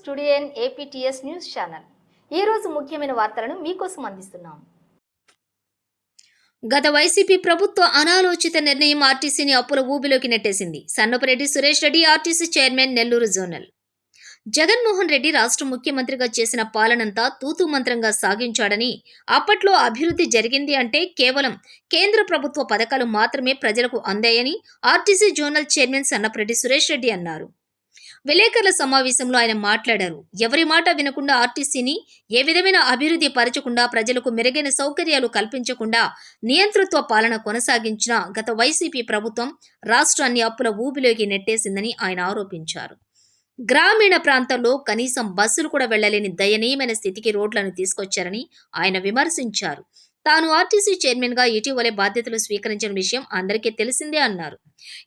Studio APTS news channel. ఈ రోజు ముఖ్యమైన వార్తలను మీకోసం అందిస్తున్నాం. గత వైసీపీ ప్రభుత్వ అనాలోచిత నిర్ణయం ఆర్టీసీని అప్పుల ఊబిలోకి నెట్టేసింది. Sannapareddy Suresh Reddy RTC chairman Nellore zonal. Jaganmohan Reddy రాష్ట్ర ముఖ్యమంత్రిగా చేసిన పాలనంతా తూతు మంత్రంగా సాగించాడని అప్పట్లో అభివృద్ధి జరిగింది అంటే కేవలం కేంద్ర ప్రభుత్వ పథకాలు మాత్రమే ప్రజలకు అందాయని RTC zonal chairman Sannapareddy Suresh Reddy అన్నారు. విలేకరుల సమావేశంలో ఆయన మాట్లాడారు. ఎవరి మాట వినకుండా ఆర్టీసీని ఏ విధమైన అభివృద్ధి పరచకుండా ప్రజలకు మెరుగైన సౌకర్యాలు కల్పించకుండా నియంతృత్వ పాలన కొనసాగించిన గత వైసీపీ ప్రభుత్వం రాష్ట్రాన్ని అప్పుల ఊబిలోకి నెట్టేసిందని ఆయన ఆరోపించారు. గ్రామీణ ప్రాంతాల్లో కనీసం బస్సులు కూడా వెళ్ళలేని దయనీయమైన స్థితికి రోడ్లను తీసుకొచ్చారని ఆయన విమర్శించారు. తాను ఆర్టీసీ చైర్మన్గా ఇటీవలే బాధ్యతలు స్వీకరించిన విషయం అందరికీ తెలిసిందే అన్నారు.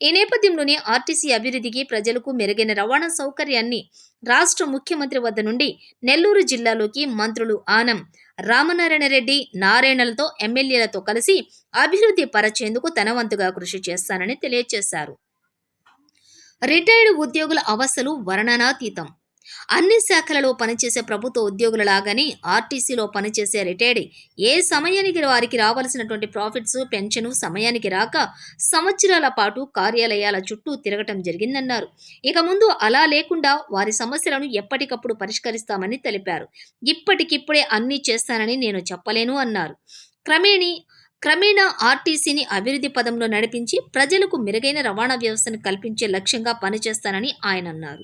ఈ నేపథ్యంలోనే ఆర్టీసీ అభివృద్ధికి ప్రజలకు మెరుగైన రవాణా సౌకర్యాన్ని రాష్ట్ర ముఖ్యమంత్రి వద్ద నుండి నెల్లూరు జిల్లాలోకి మంత్రులు ఆనం రామనారాయణ రెడ్డి నారాయణలతో ఎమ్మెల్యేలతో కలిసి అభివృద్ధి పరచేందుకు తన వంతుగా కృషి చేస్తానని తెలియజేశారు. రిటైర్డ్ ఉద్యోగుల అవస్థలు వర్ణనాతీతం. అన్ని శాఖలలో పనిచేసే ప్రభుత్వ ఉద్యోగుల లాగానే ఆర్టీసీలో పనిచేసే రిటైర్డ్ ఏ సమయానికి వారికి రావాల్సినటువంటి ప్రాఫిట్స్ పెన్షన్ సమయానికి రాక సంవత్సరాల పాటు కార్యాలయాల చుట్టూ తిరగటం జరిగిందన్నారు. ఇక ముందు అలా లేకుండా వారి సమస్యలను ఎప్పటికప్పుడు పరిష్కరిస్తామని తెలిపారు. ఇప్పటికిప్పుడే అన్నీ చేస్తానని నేను చెప్పలేను అన్నారు. క్రమేణి క్రమేణా ఆర్టీసీని అభివృద్ధి పదంలో నడిపించి ప్రజలకు మెరుగైన రవాణా వ్యవస్థను కల్పించే లక్ష్యంగా పనిచేస్తానని ఆయన అన్నారు.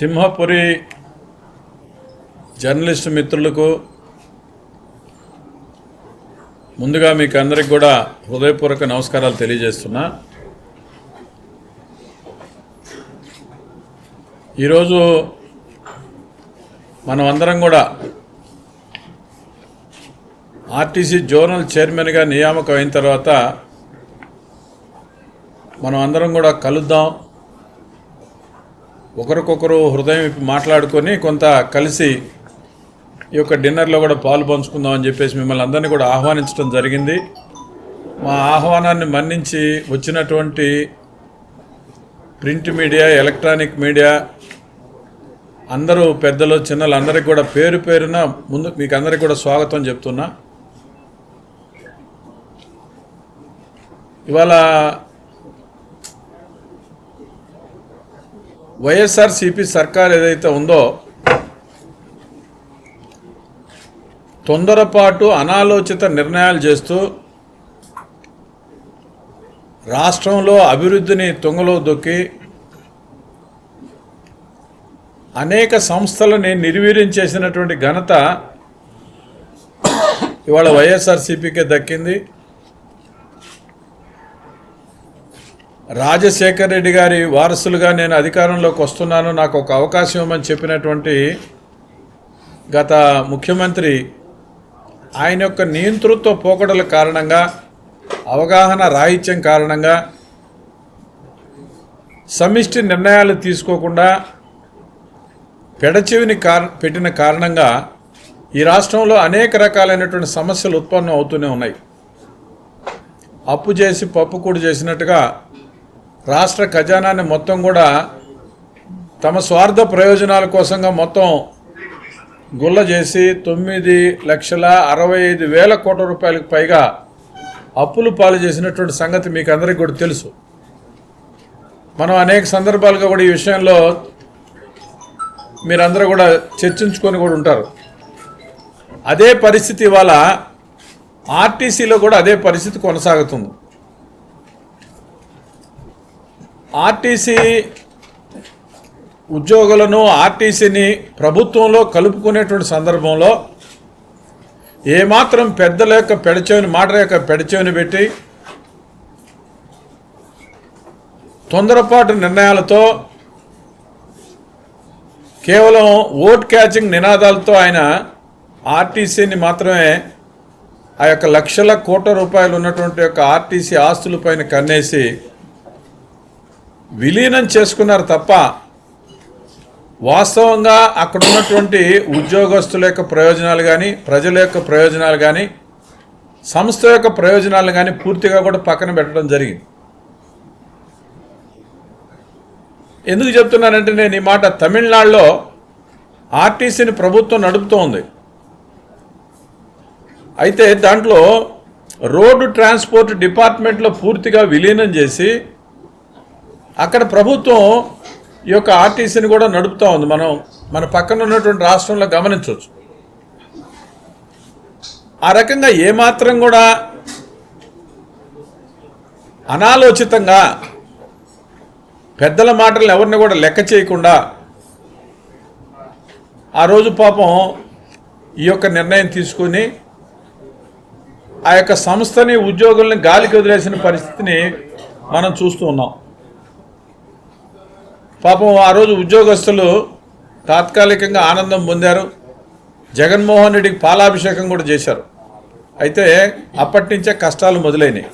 సింహపురి జర్నలిస్ట్ మిత్రులకు ముందుగా మీకు అందరికి కూడా హృదయపూర్వక నమస్కారాలు తెలియజేస్తున్నా. ఈరోజు మనం అందరం కూడా ఆర్టీసీ జోనల్ చైర్మన్గా నియామకం అయిన తర్వాత మనం అందరం కూడా కలుద్దాం. ఒకరికొకరు హృదయం మాట్లాడుకొని కొంత కలిసి ఈ యొక్క డిన్నర్లో కూడా పాలు పంచుకుందాం అని చెప్పేసి మిమ్మల్ని అందరినీ కూడా ఆహ్వానించడం జరిగింది. మా ఆహ్వానాన్ని మన్నించి వచ్చినటువంటి ప్రింట్ మీడియా ఎలక్ట్రానిక్ మీడియా అందరూ పెద్దలు చిన్నలు అందరికి కూడా పేరు పేరున ముందు మీకు అందరికి కూడా స్వాగతం చెప్తున్నా. ఇవాళ వైఎస్ఆర్సిపి సర్కార్ ఏదైతే ఉందో తొందరపాటు అనాలోచిత నిర్ణయాలు చేస్తూ రాష్ట్రంలో అభివృద్ధిని తుంగలో దొక్కి అనేక సంస్థలని నిర్వీర్యం చేసినటువంటి ఘనత ఇవాళ వైఎస్ఆర్సీపీకే దక్కింది. రాజశేఖర్ రెడ్డి గారి వారసులుగా నేను అధికారంలోకి వస్తున్నాను నాకు ఒక అవకాశం ఇవ్వమని చెప్పినటువంటి గత ముఖ్యమంత్రి ఆయన యొక్క నియంతృత్వ పోకడల కారణంగా అవగాహన రాహిత్యం కారణంగా సమిష్టి నిర్ణయాలు తీసుకోకుండా పెడచెవిని కార పెట్టిన కారణంగా ఈ రాష్ట్రంలో అనేక రకాలైనటువంటి సమస్యలు ఉత్పన్నం అవుతూనే ఉన్నాయి. అప్పు చేసి పప్పు కూడు చేసినట్టుగా రాష్ట్ర ఖజానాన్ని మొత్తం కూడా తమ స్వార్థ ప్రయోజనాల కోసంగా మొత్తం గుల్ల చేసి తొమ్మిది లక్షల అరవై ఐదు వేల కోట్ల రూపాయలకు పైగా అప్పులు పాలు చేసినటువంటి సంగతి మీకు అందరికీ కూడా తెలుసు. మనం అనేక సందర్భాలుగా కూడా ఈ విషయంలో మీరందరూ కూడా చర్చించుకొని కూడా ఉంటారు. అదే పరిస్థితి ఇవాళ ఆర్టీసీలో కూడా అదే పరిస్థితి కొనసాగుతుంది. ఆర్టీసీ ఉద్యోగులను ఆర్టీసీని ప్రభుత్వంలో కలుపుకునేటువంటి సందర్భంలో ఏమాత్రం పెద్దల యొక్క పెడచెవిని మాట యొక్క పెడచెవిని పెట్టి తొందరపాటు నిర్ణయాలతో కేవలం ఓట్ క్యాచింగ్ నినాదాలతో ఆయన ఆర్టీసీని మాత్రమే ఆ యొక్క లక్షల కోట్ల రూపాయలు ఉన్నటువంటి యొక్క ఆర్టీసీ ఆస్తులపైన కన్నేసి విలీనం చేసుకున్నారు తప్ప వాస్తవంగా అక్కడ ఉన్నటువంటి ఉద్యోగస్తుల యొక్క ప్రయోజనాలు కానీ ప్రజల యొక్క ప్రయోజనాలు కానీ సంస్థ యొక్క ప్రయోజనాలు కానీ పూర్తిగా కూడా పక్కన పెట్టడం జరిగింది. ఎందుకు చెప్తున్నానంటే నేను ఈ మాట తమిళనాడులో ఆర్టీసీని ప్రభుత్వం నడుపుతోంది అయితే దాంట్లో రోడ్డు ట్రాన్స్పోర్ట్ డిపార్ట్మెంట్లో పూర్తిగా విలీనం చేసి అక్కడ ప్రభుత్వం ఈ యొక్క ఆర్టీసీని కూడా నడుపుతూ ఉంది. మనం మన పక్కన ఉన్నటువంటి రాష్ట్రంలో గమనించవచ్చు. ఆ రకంగా ఏమాత్రం కూడా అనాలోచితంగా పెద్దల మాటలు ఎవరిని కూడా లెక్క చేయకుండా ఆ రోజు పాపం ఈ యొక్క నిర్ణయం తీసుకుని ఆ యొక్క సంస్థని ఉద్యోగుల్ని గాలికి వదిలేసిన పరిస్థితిని మనం చూస్తూ ఉన్నాం. పాపం ఆ రోజు ఉద్యోగస్తులు తాత్కాలికంగా ఆనందం పొందారు. జగన్మోహన్ రెడ్డికి పాలాభిషేకం కూడా చేశారు. అయితే అప్పటి నుంచే కష్టాలు మొదలైనవి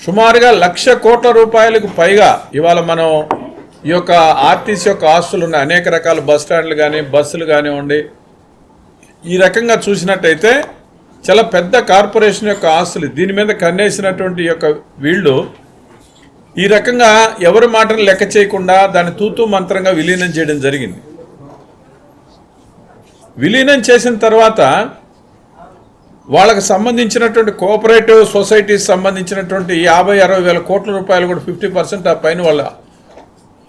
సుమారుగా లక్ష కోట్ల రూపాయలకు పైగా ఇవాళ మనం ఈ యొక్క ఆర్టీసీ యొక్క ఆస్తులు ఉన్నాయి అనేక రకాల బస్ స్టాండ్లు కానీ బస్సులు కానివ్వండి ఈ రకంగా చూసినట్టయితే చాలా పెద్ద కార్పొరేషన్ యొక్క ఆస్తులు దీని మీద కన్నేసినటువంటి యొక్క వీళ్ళు ఈ రకంగా ఎవరి మాటను లెక్క చేయకుండా దాన్ని తూతూ మంత్రంగా విలీనం చేయడం జరిగింది. విలీనం చేసిన తర్వాత వాళ్ళకి సంబంధించినటువంటి కోఆపరేటివ్ సొసైటీస్ సంబంధించినటువంటి యాభై అరవై వేల కోట్ల రూపాయలు కూడా ఫిఫ్టీ పర్సెంట్ ఆ పైన వాళ్ళ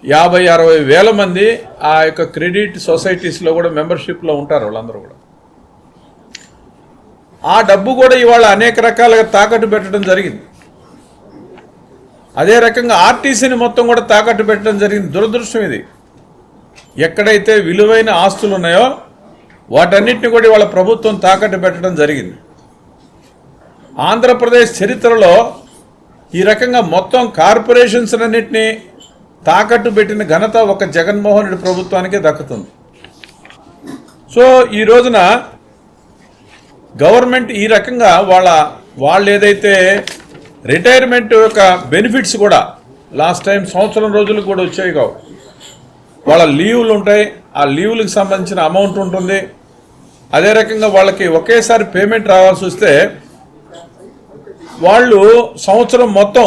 యాభై అరవై వేల మంది ఆ యొక్క క్రెడిట్ సొసైటీస్లో కూడా మెంబర్షిప్లో ఉంటారు వాళ్ళందరూ కూడా. ఆ డబ్బు కూడా ఇవాళ అనేక రకాలుగా తాకట్టు పెట్టడం జరిగింది. అదే రకంగా ఆర్టీసీని మొత్తం కూడా తాకట్టు పెట్టడం జరిగింది. దురదృష్టం ఇది. ఎక్కడైతే విలువైన ఆస్తులు ఉన్నాయో వాటన్నిటిని కూడా ఇవాళ ప్రభుత్వం తాకట్టు పెట్టడం జరిగింది. ఆంధ్రప్రదేశ్ చరిత్రలో ఈ రకంగా మొత్తం కార్పొరేషన్స్ అన్నింటినీ తాకట్టు పెట్టిన ఘనత ఒక జగన్మోహన్ రెడ్డి ప్రభుత్వానికే దక్కుతుంది. సో ఈ రోజున గవర్నమెంట్ ఈ రకంగా వాళ్ళ వాళ్ళు ఏదైతే రిటైర్మెంట్ యొక్క బెనిఫిట్స్ కూడా లాస్ట్ టైం సంవత్సరం రోజులు కూడా వచ్చాయి కావు. వాళ్ళ లీవులు ఉంటాయి ఆ లీవులకు సంబంధించిన అమౌంట్ ఉంటుంది. అదే రకంగా వాళ్ళకి ఒకేసారి పేమెంట్ రావాల్సి వస్తే వాళ్ళు సంవత్సరం మొత్తం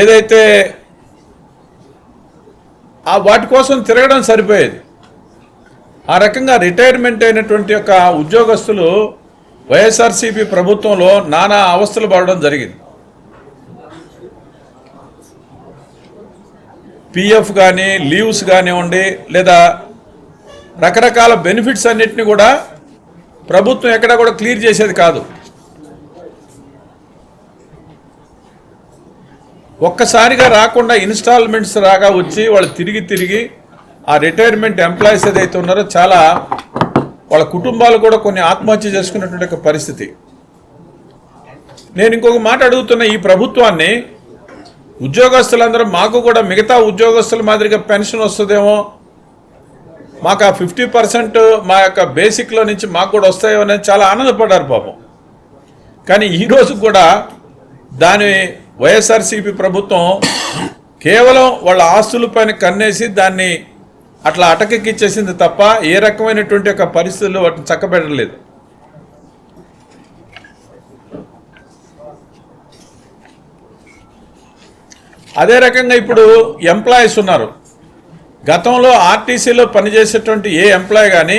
ఏదైతే ఆ వాటి కోసం తిరగడం సరిపోయేది. ఆ రకంగా రిటైర్మెంట్ అయినటువంటి యొక్క ఉద్యోగస్తులు వైఎస్ఆర్సీపీ ప్రభుత్వంలో నానా అవస్థలు పడడం జరిగింది. పిఎఫ్ కానీ లీవ్స్ కానివ్వండి లేదా రకరకాల బెనిఫిట్స్ అన్నిటిని కూడా ప్రభుత్వం ఎక్కడ కూడా క్లియర్ చేసేది కాదు. ఒక్కసారిగా రాకుండా ఇన్స్టాల్మెంట్స్ రాగా వచ్చి వాళ్ళు తిరిగి తిరిగి ఆ రిటైర్మెంట్ ఎంప్లాయీస్ ఏదైతే ఉన్నారో చాలా వాళ్ళ కుటుంబాలు కూడా కొన్ని ఆత్మహత్య చేసుకున్నటువంటి పరిస్థితి. నేను ఇంకొక మాట అడుగుతున్న ఈ ప్రభుత్వాన్ని ఉద్యోగస్తులందరూ మాకు కూడా మిగతా ఉద్యోగస్తుల మాదిరిగా పెన్షన్ వస్తుందేమో మాకు ఆ ఫిఫ్టీ పర్సెంట్ మా యొక్క బేసిక్లో నుంచి మాకు కూడా వస్తాయో అని చాలా ఆనందపడ్డారు పాపం. కానీ ఈరోజు కూడా దాని వైఎస్ఆర్సీపీ ప్రభుత్వం కేవలం వాళ్ళ ఆస్తులపైన కన్నేసి దాన్ని అట్లా అటకెక్కిచ్చేసింది తప్ప ఏ రకమైనటువంటి యొక్క పరిస్థితుల్లో వాటిని చక్కబెట్టలేదు. అదే రకంగా ఇప్పుడు ఎంప్లాయీస్ ఉన్నారు. గతంలో ఆర్టీసీలో పనిచేసేటువంటి ఏ ఎంప్లాయ్ కానీ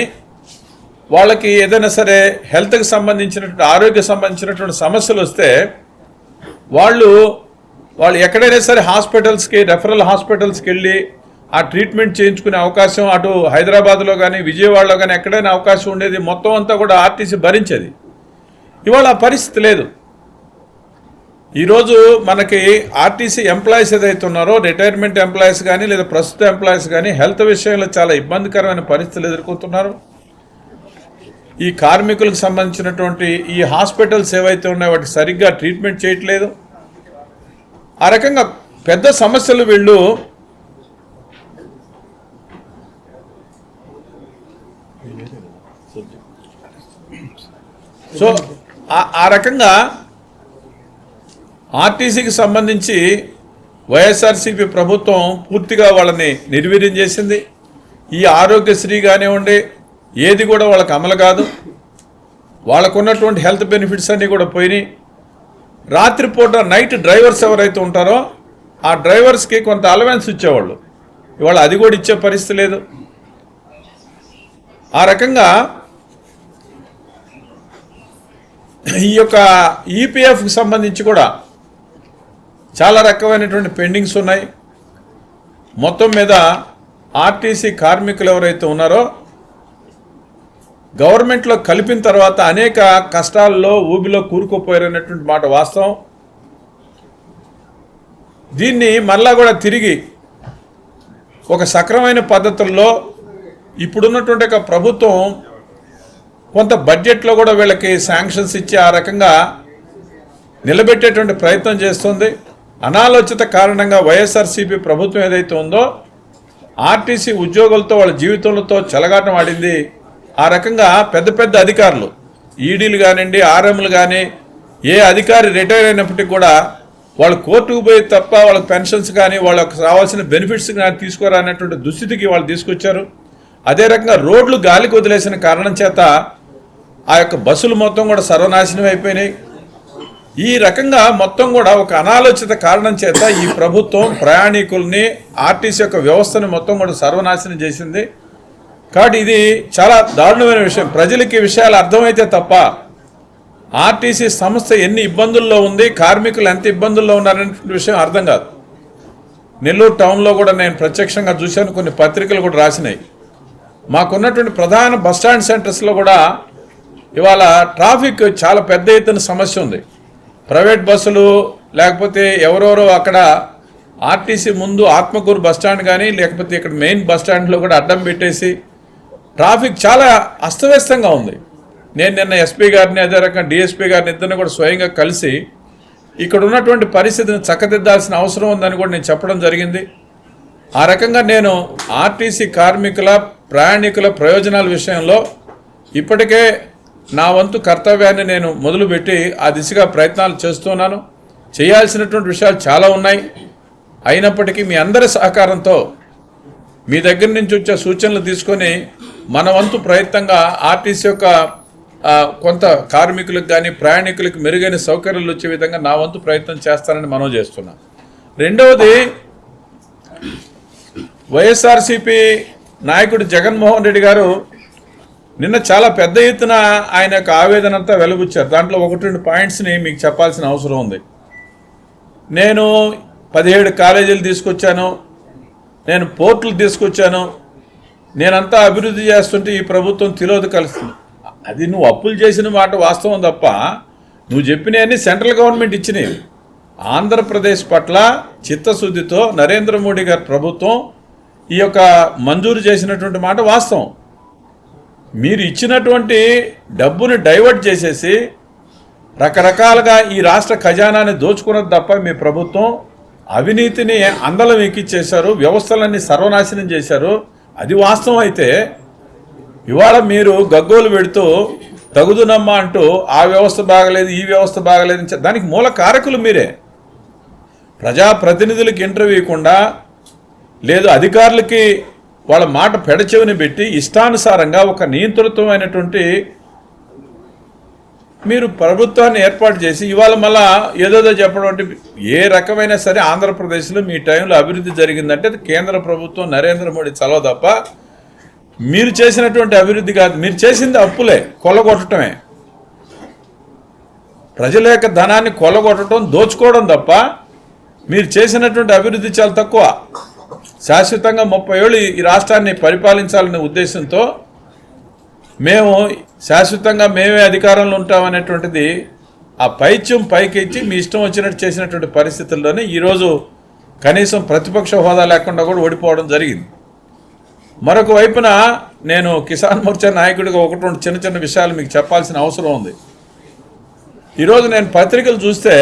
వాళ్ళకి ఏదైనా సరే హెల్త్కి సంబంధించినటువంటి ఆరోగ్య సంబంధించినటువంటి సమస్యలు వస్తే వాళ్ళు వాళ్ళు ఎక్కడైనా సరే హాస్పిటల్స్కి రెఫరల్ హాస్పిటల్స్కి వెళ్ళి ఆ ట్రీట్మెంట్ చేయించుకునే అవకాశం అటు హైదరాబాద్లో కానీ విజయవాడలో కానీ ఎక్కడైనా అవకాశం ఉండేది మొత్తం అంతా కూడా ఆర్టీసీ భరించేది. ఇవాళ ఆ పరిస్థితి లేదు. ఈరోజు మనకి ఆర్టీసీ ఎంప్లాయీస్ ఏదైతే ఉన్నారో రిటైర్మెంట్ ఎంప్లాయీస్ కానీ లేదా ప్రస్తుత ఎంప్లాయీస్ కానీ హెల్త్ విషయంలో చాలా ఇబ్బందికరమైన పరిస్థితులు ఎదుర్కొంటున్నారు. ఈ కార్మికులకు సంబంధించినటువంటి ఈ హాస్పిటల్స్ ఏవైతే ఉన్నాయో వాటికి సరిగ్గా ట్రీట్మెంట్ చేయట్లేదు. ఆ రకంగా పెద్ద సమస్యలు వీళ్ళు సో ఆ- రకంగా ఆర్టీసీకి సంబంధించి వైఎస్ఆర్సీపీ ప్రభుత్వం పూర్తిగా వాళ్ళని నిర్వీర్యం చేసింది. ఈ ఆరోగ్యశ్రీ కానివ్వండి ఏది కూడా వాళ్ళకి అమలు కాదు. వాళ్ళకు ఉన్నటువంటి హెల్త్ బెనిఫిట్స్ అన్నీ కూడా పోయినాయి. రాత్రిపూట నైట్ డ్రైవర్స్ ఎవరైతే ఉంటారో ఆ డ్రైవర్స్కి కొంత అలవెన్స్ ఇచ్చేవాళ్ళు. ఇవాళ అది కూడా ఇచ్చే పరిస్థితి లేదు. ఆ రకంగా ఈ యొక్క ఈపీఎఫ్కి సంబంధించి కూడా చాలా రకమైనటువంటి పెండింగ్స్ ఉన్నాయి. మొత్తం మీద ఆర్టీసీ కార్మికులు ఎవరైతే ఉన్నారో గవర్నమెంట్లో కలిపిన తర్వాత అనేక కష్టాల్లో ఊబిలో కూరుకుపోయారనేటువంటి మాట వాస్తవం. దీన్ని మళ్ళా కూడా తిరిగి ఒక సక్రమైన పద్ధతుల్లో ఇప్పుడున్నటువంటి ఒక ప్రభుత్వం కొంత బడ్జెట్లో కూడా వీళ్ళకి శాంక్షన్స్ ఇచ్చి ఆ రకంగా నిలబెట్టేటువంటి ప్రయత్నం చేస్తుంది. అనాలోచిత కారణంగా వైఎస్ఆర్సీపీ ప్రభుత్వం ఏదైతే ఉందో ఆర్టీసీ ఉద్యోగులతో వాళ్ళ జీవితంతో చెలగాటం ఆడింది. ఆ రకంగా పెద్ద పెద్ద అధికారులు ఈడీలు కానివ్వండి ఆర్ఎంలు కానీ ఏ అధికారి రిటైర్ అయినప్పటికీ కూడా వాళ్ళు కోర్టుకు పోయి తప్ప వాళ్ళకి పెన్షన్స్ కానీ వాళ్ళకి రావాల్సిన బెనిఫిట్స్ కానీ తీసుకోరా అనేటువంటి దుస్థితికి వాళ్ళు తీసుకొచ్చారు. అదే రకంగా రోడ్లు గాలికి వదిలేసిన కారణం చేత ఆ యొక్క బస్సులు మొత్తం కూడా సర్వనాశనం అయిపోయినాయి. ఈ రకంగా మొత్తం కూడా ఒక అనాలోచిత కారణం చేత ఈ ప్రభుత్వం ప్రయాణికుల్ని ఆర్టీసీ యొక్క వ్యవస్థను మొత్తం కూడా సర్వనాశనం చేసింది. కాబట్టి ఇది చాలా దారుణమైన విషయం. ప్రజలకి విషయాలు అర్థమైతే తప్ప ఆర్టీసీ సంస్థ ఎన్ని ఇబ్బందుల్లో ఉంది కార్మికులు ఎంత ఇబ్బందుల్లో ఉన్నారనే విషయం అర్థం కాదు. నెల్లూరు టౌన్లో కూడా నేను ప్రత్యక్షంగా చూశాను కొన్ని పత్రికలు కూడా రాసినాయి. మాకున్నటువంటి ప్రధాన బస్టాండ్ సెంటర్స్లో కూడా ఇవాళ ట్రాఫిక్ చాలా పెద్ద ఎత్తున సమస్య ఉంది. ప్రైవేట్ బస్సులు లేకపోతే ఎవరెవరో అక్కడ ఆర్టీసీ ముందు ఆత్మకూరు బస్టాండ్ కానీ లేకపోతే ఇక్కడ మెయిన్ బస్టాండ్లో కూడా అడ్డం పెట్టేసి ట్రాఫిక్ చాలా అస్తవ్యస్తంగా ఉంది. నేను నిన్న ఎస్పీ గారిని అదే రకంగా డిఎస్పీ గారిని ఇద్దరిని కూడా స్వయంగా కలిసి ఇక్కడ ఉన్నటువంటి పరిస్థితిని చక్కదిద్దాల్సిన అవసరం ఉందని కూడా నేను చెప్పడం జరిగింది. ఆ రకంగా నేను ఆర్టీసీ కార్మికుల ప్రయాణికుల ప్రయోజనాల విషయంలో ఇప్పటికే నా వంతు కర్తవ్యాన్ని నేను మొదలుపెట్టి ఆ దిశగా ప్రయత్నాలు చేస్తున్నాను. చేయాల్సినటువంటి విషయాలు చాలా ఉన్నాయి. అయినప్పటికీ మీ అందరి సహకారంతో మీ దగ్గర నుంచి వచ్చే సూచనలు తీసుకొని మన వంతు ప్రయత్నంగా ఆర్టీసీ యొక్క కొంత కార్మికులకు కానీ ప్రయాణికులకు మెరుగైన సౌకర్యాలు వచ్చే విధంగా నా వంతు ప్రయత్నం చేస్తానని మనం చేస్తున్నాం. రెండవది వైఎస్ఆర్సీపీ నాయకుడు జగన్మోహన్ రెడ్డి గారు నిన్న చాలా పెద్ద ఎత్తున ఆయన యొక్క ఆవేదన అంతా వెలుగుచ్చారు. దాంట్లో ఒకటి రెండు పాయింట్స్ని మీకు చెప్పాల్సిన అవసరం ఉంది. నేను పదిహేడు కాలేజీలు తీసుకొచ్చాను. నేను పోర్టులు తీసుకొచ్చాను. నేనంతా అభివృద్ధి చేస్తుంటే ఈ ప్రభుత్వం తిరోధ కలుస్తుంది. అది నువ్వు అప్పులు చేసిన మాట వాస్తవం తప్ప నువ్వు చెప్పినవన్నీ సెంట్రల్ గవర్నమెంట్ ఇచ్చినవి. ఆంధ్రప్రదేశ్ పట్ల చిత్తశుద్ధితో నరేంద్ర మోడీ గారి ప్రభుత్వం ఈ యొక్క మంజూరు చేసినటువంటి మాట వాస్తవం. మీరు ఇచ్చినటువంటి డబ్బుని డైవర్ట్ చేసేసి రకరకాలుగా ఈ రాష్ట్ర ఖజానాని దోచుకున్నది తప్ప మీ ప్రభుత్వం అవినీతిని అందలం ఎక్కిచ్చేశారు వ్యవస్థలన్నీ సర్వనాశనం చేశారు. అది వాస్తవం అయితే ఇవాళ మీరు గగ్గోలు పెడుతూ తగుదునమ్మా అంటూ ఆ వ్యవస్థ బాగలేదు ఈ వ్యవస్థ బాగలేదు దానికి మూల కారకులు మీరే. ప్రజాప్రతినిధులకు ఇంటర్వ్యూ ఇవ్వకుండా లేదు అధికారులకి వాళ్ళ మాట పెడచెవిని పెట్టి ఇష్టానుసారంగా ఒక నియంత్రితమైనటువంటి మీరు ప్రభుత్వాన్ని ఏర్పాటు చేసి ఇవాళ మళ్ళా ఏదోదో చెప్పడం అంటే ఏ రకమైన సరే ఆంధ్రప్రదేశ్లో మీ టైంలో అభివృద్ధి జరిగిందంటే అది కేంద్ర ప్రభుత్వం నరేంద్ర మోడీ చలవ తప్ప మీరు చేసినటువంటి అభివృద్ధి కాదు. మీరు చేసింది అప్పులే కొల్లగొట్టడమే ప్రజల యొక్క ధనాన్ని కొల్లగొట్టడం దోచుకోవడం తప్ప మీరు చేసినటువంటి అభివృద్ధి చాలా తక్కువ. శాశ్వతంగా ముప్పై ఏళ్ళు ఈ రాష్ట్రాన్ని పరిపాలించాలనే ఉద్దేశంతో మేము శాశ్వతంగా మేమే అధికారంలో ఉంటామనేటువంటిది ఆ పైత్యం పైకెచ్చి మీ ఇష్టం వచ్చినట్టు చేసినటువంటి పరిస్థితుల్లోనే ఈరోజు కనీసం ప్రతిపక్ష హోదా లేకుండా కూడా ఓడిపోవడం జరిగింది. మరొక వైపున నేను కిసాన్ మోర్చా నాయకుడిగా ఒకటి రెండు చిన్న చిన్న విషయాలు మీకు చెప్పాల్సిన అవసరం ఉంది. ఈరోజు నేను పత్రికలు చూస్తే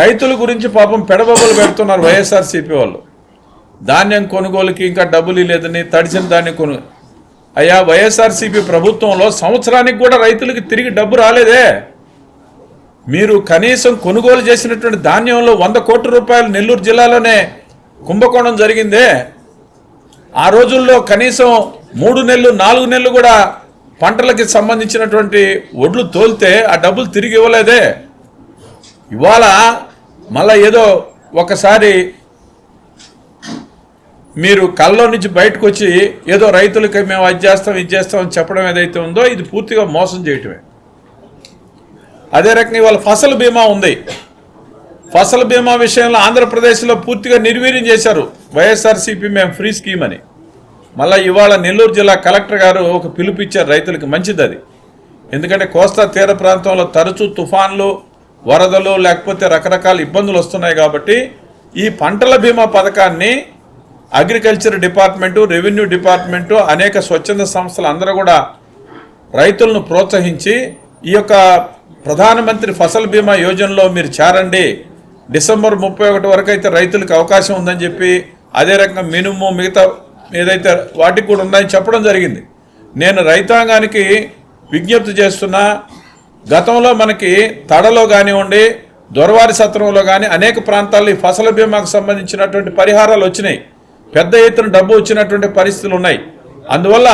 రైతుల గురించి పాపం పెడబొబ్బలు పెడుతున్నారు వైఎస్ఆర్సీపీ వాళ్ళు. ధాన్యం కొనుగోలుకి ఇంకా డబ్బులు లేదని తడిచిన ధాన్యం కొను. అయ్యా వైఎస్ఆర్సీపీ ప్రభుత్వంలో సంవత్సరానికి కూడా రైతులకు తిరిగి డబ్బు రాలేదే. మీరు కనీసం కొనుగోలు చేసినటువంటి ధాన్యంలో వంద కోట్ల రూపాయలు నెల్లూరు జిల్లాలోనే కుంభకోణం జరిగిందే. ఆ రోజుల్లో కనీసం మూడు నెలలు నాలుగు నెలలు కూడా పంటలకి సంబంధించినటువంటి ఒడ్లు తోలితే ఆ డబ్బులు తిరిగి ఇవ్వలేదే. ఇవాళ మళ్ళా ఏదో ఒకసారి మీరు కల్లో నుంచి బయటకు వచ్చి ఏదో రైతులకి మేము అది చేస్తాం ఇది చేస్తాం అని చెప్పడం ఏదైతే ఉందో ఇది పూర్తిగా మోసం చేయటమే. అదే రకంగా ఇవాళ ఫసల్ బీమా ఉంది. ఫసల్ బీమా విషయంలో ఆంధ్రప్రదేశ్లో పూర్తిగా నిర్వీర్యం చేశారు. వైఎస్ఆర్సీపీ మేము ఫ్రీ స్కీమ్ అని. మళ్ళీ ఇవాళ నెల్లూరు జిల్లా కలెక్టర్ గారు ఒక పిలుపు ఇచ్చారు రైతులకు మంచిది అది. ఎందుకంటే కోస్తా తీర ప్రాంతంలో తరచూ తుఫాన్లు వరదలు లేకపోతే రకరకాల ఇబ్బందులు వస్తున్నాయి కాబట్టి ఈ పంటల బీమా పథకాన్ని అగ్రికల్చర్ డిపార్ట్మెంటు రెవెన్యూ డిపార్ట్మెంటు అనేక స్వచ్ఛంద సంస్థలు అందరూ కూడా రైతులను ప్రోత్సహించి ఈ యొక్క ప్రధానమంత్రి ఫసల్ బీమా యోజనలో మీరు చేరండి. డిసెంబర్ ముప్పై ఒకటి వరకు అయితే రైతులకు అవకాశం ఉందని చెప్పి అదే రకంగా మినుము మిగతా ఏదైతే వాటికి కూడా ఉన్నాయని చెప్పడం జరిగింది. నేను రైతాంగానికి విజ్ఞప్తి చేస్తున్నా గతంలో మనకి తడలో కానివ్వండి దొరవారి సత్రంలో కానీ అనేక ప్రాంతాల్లో ఈ ఫసల బీమాకు సంబంధించినటువంటి పరిహారాలు వచ్చినాయి. పెద్ద ఎత్తున డబ్బు వచ్చినటువంటి పరిస్థితులు ఉన్నాయి. అందువల్ల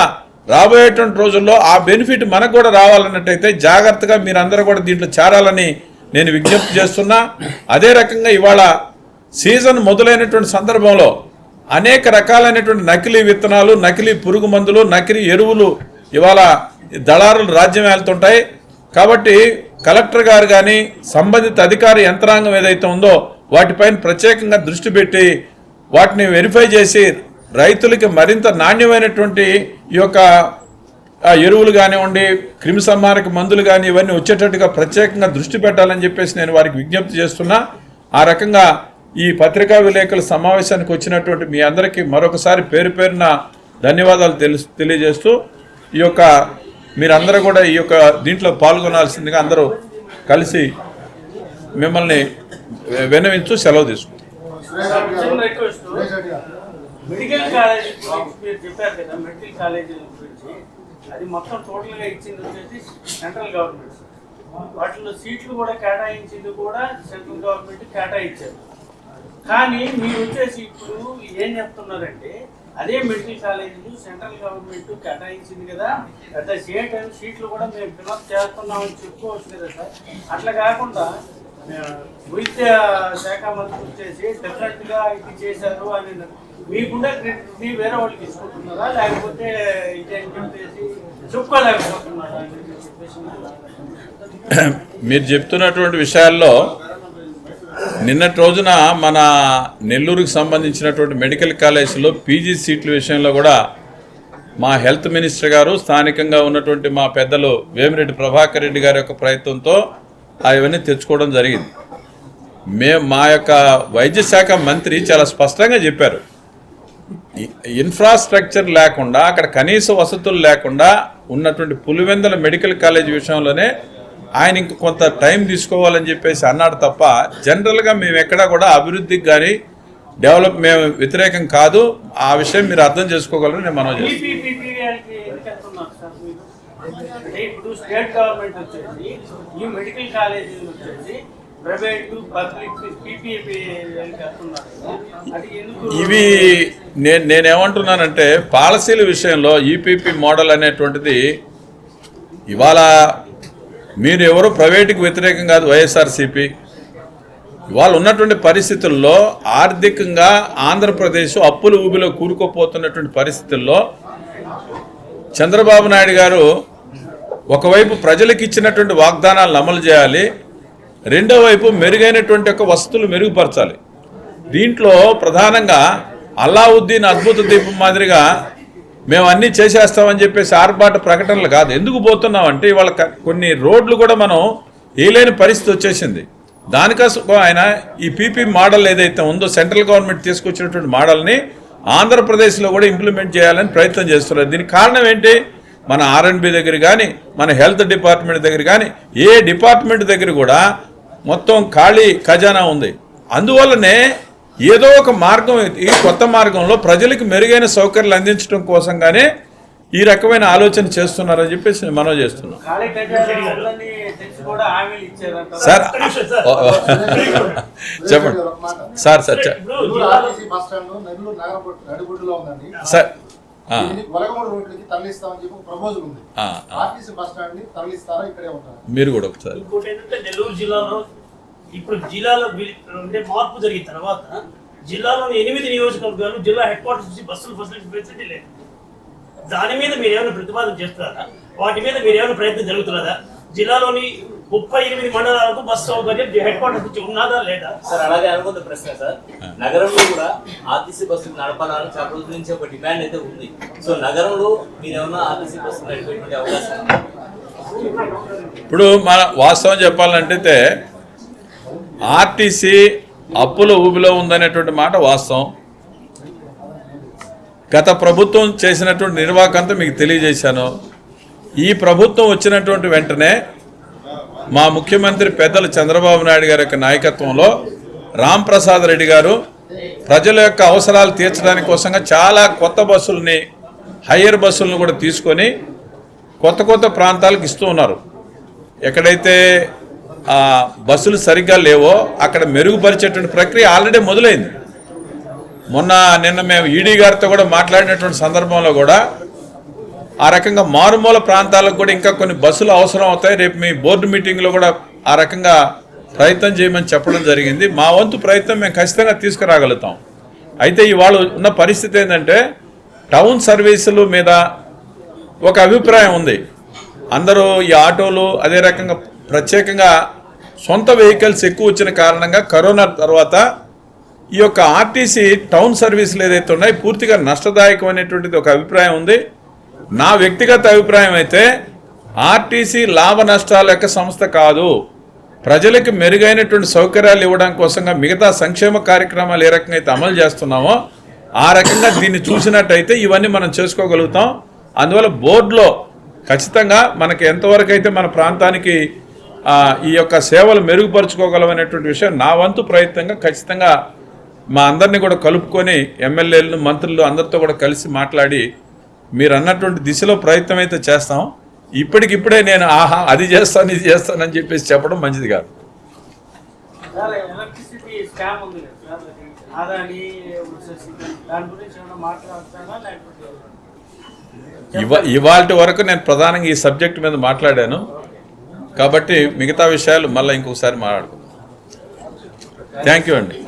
రాబోయేటువంటి రోజుల్లో ఆ బెనిఫిట్ మనకు కూడా రావాలన్నట్టయితే జాగ్రత్తగా మీరందరూ కూడా దీంట్లో చేరాలని నేను విజ్ఞప్తి చేస్తున్నా. అదే రకంగా ఇవాళ సీజన్ మొదలైనటువంటి సందర్భంలో అనేక రకాలైనటువంటి నకిలీ విత్తనాలు నకిలీ పురుగు మందులు నకిలీ ఎరువులు ఇవాళ దళారులు రాజ్యం వెళ్తుంటాయి కాబట్టి కలెక్టర్ గారు కానీ సంబంధిత అధికార యంత్రాంగం ఏదైతే ఉందో వాటిపైన ప్రత్యేకంగా దృష్టి పెట్టి వాటిని వెరిఫై చేసి రైతులకి మరింత నాణ్యమైనటువంటి ఈ యొక్క ఎరువులు కానివ్వండి క్రిమి సంహారక మందులు కానీ ఇవన్నీ వచ్చేటట్టుగా ప్రత్యేకంగా దృష్టి పెట్టాలని చెప్పేసి నేను వారికి విజ్ఞప్తి చేస్తున్నా. ఆ రకంగా ఈ పత్రికా విలేకరుల సమావేశానికి వచ్చినటువంటి మీ అందరికీ మరొకసారి పేరు పేరున ధన్యవాదాలు తెలుసు తెలియజేస్తూ ఈ యొక్క మీరందరూ కూడా ఈ యొక్క దీంట్లో పాల్గొనాల్సిందిగా అందరూ కలిసి మిమ్మల్ని వినవించు సెలవు తీసుకుంటాం. మెడికల్ కాలేజ్ మీరు చెప్పారు కదా మెడికల్ కాలేజీల గురించి. అది మొత్తం టోటల్గా ఇచ్చింది వచ్చేసి సెంట్రల్ గవర్నమెంట్ వాటిలో సీట్లు కూడా కేటాయించింది కూడా సెంట్రల్ గవర్నమెంట్ కేటాయించారు. కానీ మీరు వచ్చేసి ఇప్పుడు ఏం చెప్తున్నారంటే అదే మెడికల్ కాలేజీలు సెంట్రల్ గవర్నమెంట్ కేటాయించింది కదా పెద్ద సీట్ సీట్లు కూడా మేము ఫిలప్ చేస్తున్నామని చెప్పుకోవచ్చు కదా సార్. అట్లా కాకుండా వైద్య శాఖ మంత్రి వచ్చేసి డెఫినెట్గా ఇది చేశారు అని మీకుండా క్రెడిట్ వేరే వాళ్ళకి తీసుకుంటున్నారా లేకపోతే ఇదేంటి చెప్పేసి చెప్పుకోలేకపోతున్నారా? మీరు చెప్తున్నటువంటి విషయాల్లో నిన్నటి రోజున మన నెల్లూరుకు సంబంధించినటువంటి మెడికల్ కాలేజీలో పీజీ సీట్ల విషయంలో కూడా మా హెల్త్ మినిస్టర్ గారు స్థానికంగా ఉన్నటువంటి మా పెద్దలు వేమిరెడ్డి ప్రభాకర్ రెడ్డి గారి యొక్క ప్రయత్నంతో అవన్నీ తెచ్చుకోవడం జరిగింది. మే మా యొక్క వైద్య శాఖ మంత్రి చాలా స్పష్టంగా చెప్పారు. ఇన్ఫ్రాస్ట్రక్చర్ లేకుండా అక్కడ కనీస వసతులు లేకుండా ఉన్నటువంటి పులివెందుల మెడికల్ కాలేజ్ విషయంలోనే ఆయన ఇంక కొంత టైం తీసుకోవాలని చెప్పేసి అన్నాడు తప్ప జనరల్గా మేము ఎక్కడా కూడా అభివృద్ధికి కానీ డెవలప్ మేము వ్యతిరేకం కాదు. ఆ విషయం మీరు అర్థం చేసుకోగలరు నేను మనం చేస్తాను పీపీపీపీఎల్కి ఎందుకు వెళ్తున్నారు సార్ మీరు అంటే ఇప్పుడు స్టేట్ గవర్నమెంట్ వచ్చేసి ఈ మెడికల్ కాలేజీలు వచ్చేసి పబ్లిక్ అది ఎందుకు? ఇవి నేను నేనేమంటున్నానంటే పాలసీల విషయంలో ఈపీపీ మోడల్ అనేటువంటిది ఇవాళ మీరు ఎవరు ప్రైవేటుకి వ్యతిరేకం కాదు వైఎస్ఆర్సీపీ. ఇవాళ ఉన్నటువంటి పరిస్థితుల్లో ఆర్థికంగా ఆంధ్రప్రదేశ్ అప్పుల ఊబిలో కూరుకుపోతున్నటువంటి పరిస్థితుల్లో చంద్రబాబు నాయుడు గారు ఒకవైపు ప్రజలకు ఇచ్చినటువంటి వాగ్దానాలను అమలు చేయాలి రెండో వైపు మెరుగైనటువంటి యొక్క వసతులు మెరుగుపరచాలి. దీంట్లో ప్రధానంగా అల్లావుద్దీన్ అద్భుత దీపం మాదిరిగా మేము అన్నీ చేసేస్తామని చెప్పేసి ఆర్భాట ప్రకటనలు కాదు. ఎందుకు పోతున్నామంటే ఇవాళ కొన్ని రోడ్లు కూడా మనం వేయలేని పరిస్థితి వచ్చేసింది. దానికోసం ఆయన ఈ పీపీ మోడల్ ఏదైతే ఉందో సెంట్రల్ గవర్నమెంట్ తీసుకొచ్చినటువంటి మోడల్ని ఆంధ్రప్రదేశ్లో కూడా ఇంప్లిమెంట్ చేయాలని ప్రయత్నం చేస్తున్నారు. దీనికి కారణం ఏంటి? మన ఆర్ఎండ్బి దగ్గర కానీ మన హెల్త్ డిపార్ట్మెంట్ దగ్గర కానీ ఏ డిపార్ట్మెంట్ దగ్గర కూడా మొత్తం ఖాళీ ఖజానా ఉంది. అందువల్లనే ఏదో ఒక మార్గం ఈ కొత్త మార్గంలో ప్రజలకు మెరుగైన సౌకర్యాలు అందించడం కోసంగానే ఈ రకమైన ఆలోచన చేస్తున్నారని చెప్పేసి నేను మనవి చేస్తున్నాను ఖాళీ ఖజానాలని తెలిసి కూడా హామీలు ఇచ్చారంట సార్. చెప్పండి. సార్ సార్ సార్ మీరు కూడా ఒకసారి. ఇంకోటి ఏంటంటే నెల్లూరు జిల్లాలో ఇప్పుడు జిల్లాలో అంటే మార్పు జరిగిన తర్వాత జిల్లాలోని ఎనిమిది నియోజకవర్గాలు జిల్లా హెడ్ క్వార్టర్స్ నుంచి బస్సులు ఫెసిలిటీ ఫెసిలిటీ లేదు. దాని మీద మీరు ఏమైనా ప్రతిపాదన చేస్తున్నారా? వాటి మీద మీరు ఏమైనా ప్రయత్నం జరుగుతున్నదా జిల్లాలోని ముప్పై ఎనిమిది మండలాలకు బస్సు సౌకర్యం హెడ్ క్వార్టర్స్ నుంచి ఉన్నదా లేదా? సార్ అలాగే అనుకున్న ప్రశ్న సార్. నగరంలో కూడా ఆర్టీసీ బస్సులు నడపాలని చాలా రోజుల నుంచి ఒక డిమాండ్ అయితే ఉంది. సో నగరంలో మీరు ఏమైనా ఆర్టీసీ బస్సులు నడిపేటువంటి అవకాశం ఉందా? ఇప్పుడు మన వాస్తవం చెప్పాలంటే ఆర్టీసీ అప్పుల ఊబిలో ఉందనేటువంటి మాట వాస్తవం. గత ప్రభుత్వం చేసినటువంటి నిర్వాహకంతా మీకు తెలియజేశాను. ఈ ప్రభుత్వం వచ్చినటువంటి వెంటనే మా ముఖ్యమంత్రి పెద్దలు చంద్రబాబు నాయుడు గారి యొక్క నాయకత్వంలో రామ్ ప్రసాద్ రెడ్డి గారు ప్రజల యొక్క అవసరాలు తీర్చడానికి కోసంగా చాలా కొత్త బస్సుల్ని హయ్యర్ బస్సులను కూడా తీసుకొని కొత్త కొత్త ప్రాంతాలకు ఇస్తూ ఉన్నారు. ఎక్కడైతే ఆ, బస్సులు సరిగ్గా లేవో అక్కడ మెరుగుపరిచేటువంటి ప్రక్రియ ఆల్రెడీ మొదలైంది. మొన్న నిన్న మేము ఈడీ గారితో కూడా మాట్లాడినటువంటి సందర్భంలో కూడా ఆ రకంగా మారుమూల ప్రాంతాలకు కూడా ఇంకా కొన్ని బస్సులు అవసరం అవుతాయి. రేపు మీ బోర్డు మీటింగ్లో కూడా ఆ రకంగా ప్రయత్నం చేయమని చెప్పడం జరిగింది. మా వంతు ప్రయత్నం మేము ఖచ్చితంగా తీసుకురాగలుగుతాం. అయితే ఇవాళ ఉన్న పరిస్థితి ఏంటంటే టౌన్ సర్వీసుల మీద ఒక అభిప్రాయం ఉంది. అందరూ ఈ ఆటోలు అదే రకంగా ప్రత్యేకంగా సొంత వెహికల్స్ ఎక్కువ వచ్చిన కారణంగా కరోనా తర్వాత ఈ యొక్క ఆర్టీసీ టౌన్ సర్వీసులు ఏదైతే ఉన్నాయో పూర్తిగా నష్టదాయకం అనేటువంటిది ఒక అభిప్రాయం ఉంది. నా వ్యక్తిగత అభిప్రాయం అయితే ఆర్టీసీ లాభ నష్టాల యొక్క సంస్థ కాదు. ప్రజలకు మెరుగైనటువంటి సౌకర్యాలు ఇవ్వడం కోసంగా మిగతా సంక్షేమ కార్యక్రమాలు ఏ రకంగా అయితే అమలు చేస్తున్నామో ఆ రకంగా దీన్ని చూసినట్టయితే ఇవన్నీ మనం చేసుకోగలుగుతాం. అందువల్ల బోర్డులో ఖచ్చితంగా మనకి ఎంతవరకు అయితే మన ప్రాంతానికి ఈ యొక్క సేవలు మెరుగుపరుచుకోగలమనేటువంటి విషయం నా వంతు ప్రయత్నంగా ఖచ్చితంగా మా అందరినీ కూడా కలుపుకొని ఎమ్మెల్యేలను మంత్రులు అందరితో కూడా కలిసి మాట్లాడి మీరు అన్నటువంటి దిశలో ప్రయత్నం అయితే చేస్తాం. ఇప్పటికిప్పుడే నేను ఆహా అది చేస్తాను ఇది చేస్తానని చెప్పేసి చెప్పడం మంచిది కాదు. ఇవా ఇవాళ వరకు నేను ప్రధానంగా ఈ సబ్జెక్ట్ మీద మాట్లాడాను. కాబట్టి మిగతా విషయాలు మళ్ళీ ఇంకొకసారి మాట్లాడుకుందాం. థ్యాంక్ యూ అండి?